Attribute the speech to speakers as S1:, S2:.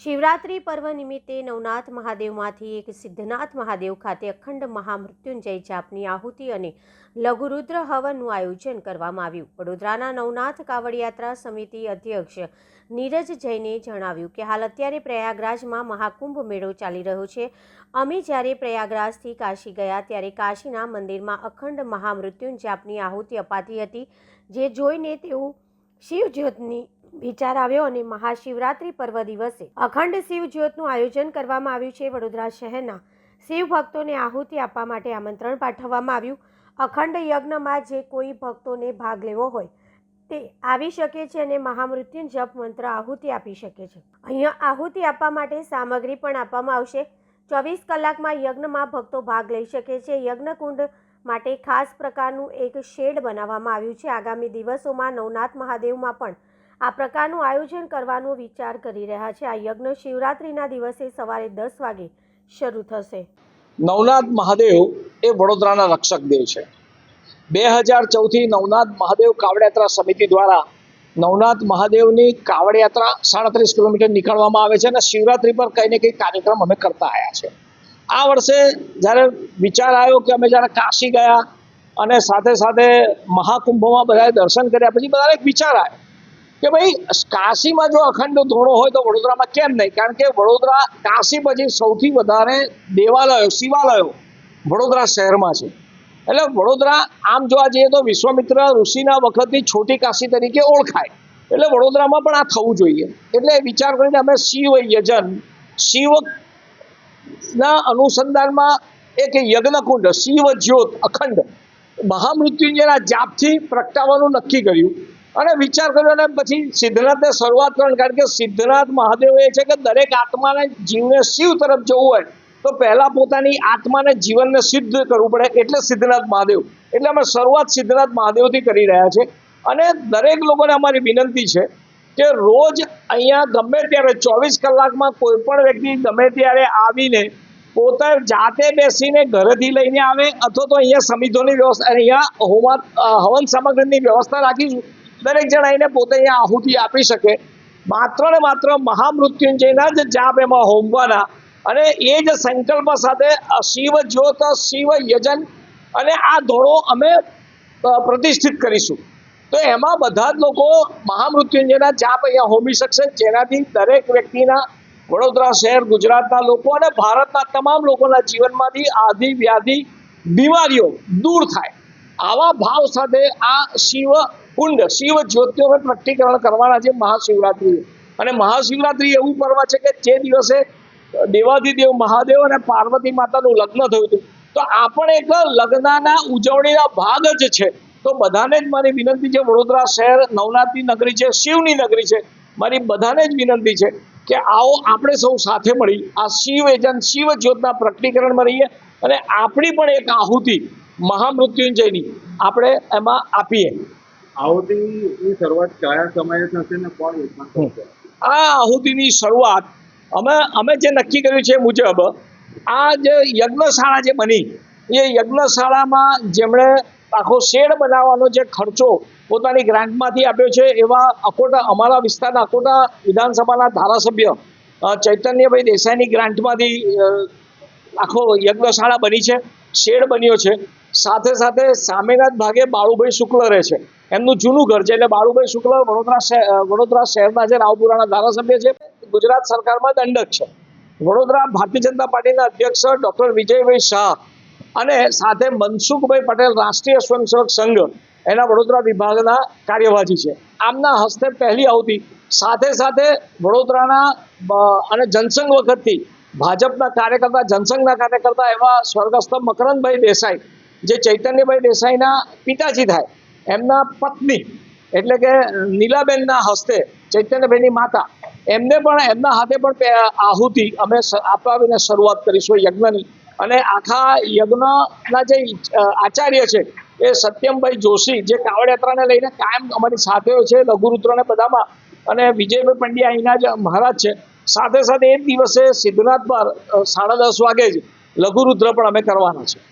S1: શિવરાત્રિ પર્વ નિમિત્તે નવનાથ મહાદેવમાંથી એક સિદ્ધનાથ મહાદેવ ખાતે અખંડ મહામૃત્યુંજય જાપની આહુતિ અને લઘુરુદ્ર હવનનું આયોજન કરવામાં આવ્યું. વડોદરાના નવનાથ કાવડ યાત્રા સમિતિ અધ્યક્ષ નીરજ જૈને જણાવ્યું કે હાલ અત્યારે પ્રયાગરાજમાં મહાકુંભ મેળો ચાલી રહ્યો છે. અમે જ્યારે પ્રયાગરાજથી કાશી ગયા ત્યારે કાશીના મંદિરમાં અખંડ મહામૃત્યુંજાપની આહુતિ અપાતી હતી. જે જોઈને તેઓ શિવજ્યોતની વિચાર આવ્યો અને મહાશિવરાત્રિ પર્વ દિવસે અખંડ શિવજ્યોતનું આયોજન કરવામાં આવ્યું છે. વડોદરા શહેરના શિવ ભક્તોને આહુતિ આપવા માટે આમંત્રણ પાઠવવામાં આવ્યું. અખંડ યજ્ઞમાં જે કોઈ ભક્તોને ભાગ લેવો હોય તે આવી શકે છે અને મહામૃત્યુ જપ મંત્ર આહુતિ આપી શકે છે. અહીંયા આહુતિ આપવા માટે સામગ્રી પણ આપવામાં આવશે. ચોવીસ કલાકમાં યજ્ઞમાં ભક્તો ભાગ લઈ શકે છે. યજ્ઞકુંડ માટે ખાસ પ્રકારનું એક શેડ બનાવવામાં આવ્યું છે. આગામી દિવસોમાં નવનાથ મહાદેવમાં પણ આ પ્રકારનું આયોજન કરવાનો વિચાર કરી રહ્યા છે. આ યજ્ઞ શિવરાત્રિના દિવસે સવારે દસ વાગે શરૂ થશે.
S2: નવનાથ મહાદેવ એ વડોદરાના રક્ષક દેવ છે. બે હજાર ચૌદથી નવનાથ મહાદેવ કાવડયાત્રા સમિતિ દ્વારા નવનાથ મહાદેવની કાવડયાત્રા સાડત્રીસ કિલોમીટર નીકળવામાં આવે છે અને શિવરાત્રિ પર કંઈ ને કંઈ કાર્યક્રમ અમે કરતા આવ્યા છે. આ વર્ષે જ્યારે વિચાર આવ્યો કે અમે જ્યારે કાશી ગયા અને સાથે સાથે મહાકુંભમાં બધાએ દર્શન કર્યા, પછી બધાને એક વિચાર આવ્યો કે ભાઈ, કાશીમાં જો અખંડ ધોળો હોય તો વડોદરામાં કેમ નહીં? કારણ કે વડોદરા કાશી પછી સૌથી વધારે દેવાલયો, શિવાલયો વડોદરા શહેરમાં છે. એટલે વડોદરા આમ જોવા જઈએ તો વિશ્વામિત્ર ઋષિના વખતની છોટી કાશી તરીકે ઓળખાય. એટલે વડોદરામાં પણ આ થવું જોઈએ. એટલે વિચાર કરીને અમે શિવ યજન, શિવ ના અનુસંધાનમાં એક યજ્ઞકુંડ શિવ જ્યોત અખંડ મહામૃત્યુંજયના જાપથી પ્રગટાવવાનું નક્કી કર્યું. અને વિચાર કર્યો અને પછી સિદ્ધનાથને શરૂઆત કરવાની, કારણ કે સિદ્ધનાથ મહાદેવ એ છે કે દરેક આત્માને જીવને શિવ તરફ જવું હોય, તો પહેલાં પોતાની આત્માને જીવનને સિદ્ધ કરવું પડે એટલે સિદ્ધનાથ મહાદેવ. એટલે અમે શરૂઆત સિદ્ધનાથ મહાદેવથી કરી રહ્યા છે. અને દરેક લોકોને અમારી વિનંતી છે કે રોજ અહીંયા ગમે ત્યારે ચોવીસ કલાકમાં કોઈ પણ વ્યક્તિ ગમે ત્યારે આવીને પોતે જાતે બેસીને ઘરેથી લઈને આવે અથવા તો અહીંયા સમિધોની વ્યવસ્થા અહીંયા હોમા હવન સામગ્રીની વ્યવસ્થા રાખીશું. દરેક જણ આવીને પોતે અહીંયા આહુતિ આપી શકે. માત્ર ને માત્ર મહામૃત્યુંજયના જ જાપ એમાં હોમવાના. અને એ જ સંકલ્પ સાથે શિવ જ્યોત, શિવ યજન અને આ ધોળો અમે પ્રતિષ્ઠિત કરીશું. તો એમાં બધા જ લોકો મહામૃત્યુંજયના જાપ અહીંયા હોમી શકશે. જેનાથી દરેક વ્યક્તિના વડોદરા શહેર, ગુજરાતના લોકો અને ભારતના તમામ લોકોના જીવનમાંથી આધિ વ્યાધિ, બીમારીઓ દૂર થાય. આવા ભાવ સાથે આ શિવ કુંડ, શિવ જ્યોતિઓને પ્રગટીકરણ કરવાના છે મહાશિવરાત્રિ. અને મહાશિવરાત્રિ એવું પર્વ છે કે જે દિવસે દેવાધિદેવ મહાદેવ અને પાર્વતી માતાનું લગ્ન થયું હતું. તો આ પણ એક લગ્નના ઉજવણીના ભાગ જ છે. તો બધાને જ મારી વિનંતી છે વડોદરા શહેર નવનાથની નગરી છે શિવની નગરી છે મારી બધાને જ વિનંતી છે કે આવો આપણે સૌ સાથે મળી આ શિવ એજન્ટ શિવ જ્યોતના પ્રકટીકરણમાં રહીએ અને આપણી પણ એક આહુતિ મહામૃત્યુંજયની આપણે એમાં આપીએ.
S3: આહુતિની શરૂઆત કયા સમયે થશે ને કોણ
S2: આ આહુતિની શરૂઆત અમે અમે જે નક્કી કર્યું છે એ મુજબ આ જે યજ્ઞશાળા જે બની એ યજ્ઞશાળામાં જેમણે આખો શેડ બનાવવાનો જે ખર્ચો પોતાની ગ્રાન્ટમાંથી આપ્યો છે, એવા અકોટા, અમારા વિસ્તારના અકોટા વિધાનસભાના ધારાસભ્ય ચૈતન્યભાઈ દેસાઈની ગ્રાન્ટમાંથી આખો યજ્ઞશાળા બની છે, શેડ બન્યો છે. સાથે સાથે સામેના જ ભાગે બાળુભાઈ શુક્લ રહે છે. એમનું જૂનું ઘર છે, એટલે બાળુભાઈ શુક્લ વડોદરા વડોદરા શહેરના જે રાવપુરાના ધારાસભ્ય છે, ગુજરાત સરકારમાં દંડક છે. વડોદરા ભારતીય જનતા પાર્ટીના અધ્યક્ષ ડૉક્ટર વિજયભાઈ શાહ અને સાથે મનસુખભાઈ પટેલ રાષ્ટ્રીય સ્વયંસેવક સંઘ એના વડોદરા વિભાગના કાર્યવાહી છે. આમના હસ્તે પહેલી આવતી. સાથે સાથે વડોદરાના અને જનસંઘ વખતથી ભાજપના કાર્યકર્તા, જનસંઘના કાર્યકર્તા એવા સ્વર્ગસ્થ મકરંદભાઈ દેસાઈ, જે ચૈતન્યભાઈ દેસાઈના પિતાજી થાય, એમના પત્ની એટલે કે નીલાબેનના હસ્તે ચૈતન્યભાઈની માતા, એમને પણ એમના હાથે પણ આહુતિ અમે આપવાને શરૂઆત કરીશું યજ્ઞની. અને આખા યજ્ઞના જે આચાર્ય છે, એ સત્યમભાઈ જોશી, જે કાવડ યાત્રાને લઈને કાયમ અમારી સાથે છે, લઘુરુદ્રને બધામાં. અને વિજયભાઈ પંડ્યા અહીંના જ મહારાજ છે. સાથે સાથે એ દિવસે સિદ્ધનાથ પર સાડા દસ વાગે જ લઘુરુદ્ર પણ અમે કરવાના છે.